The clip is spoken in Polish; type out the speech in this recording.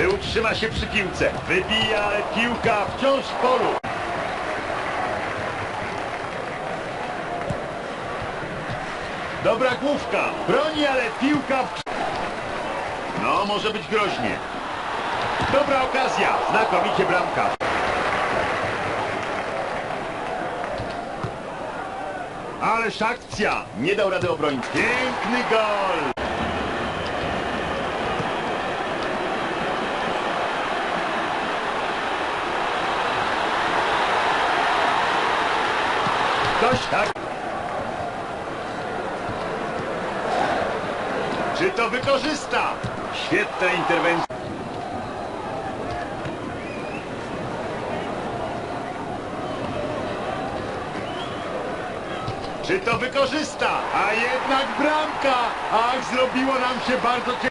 Czy utrzyma się przy piłce? Wybija, ale piłka wciąż w polu. Dobra główka. Broni, ale piłka w... No, może być groźnie. Dobra okazja. Znakomicie bramka. Ależ akcja. Nie dał rady obronić. Piękny gol. Ktoś tak. Czy to wykorzysta? Świetna interwencja. Czy to wykorzysta? A jednak bramka! Ach, zrobiło nam się bardzo ciekawe.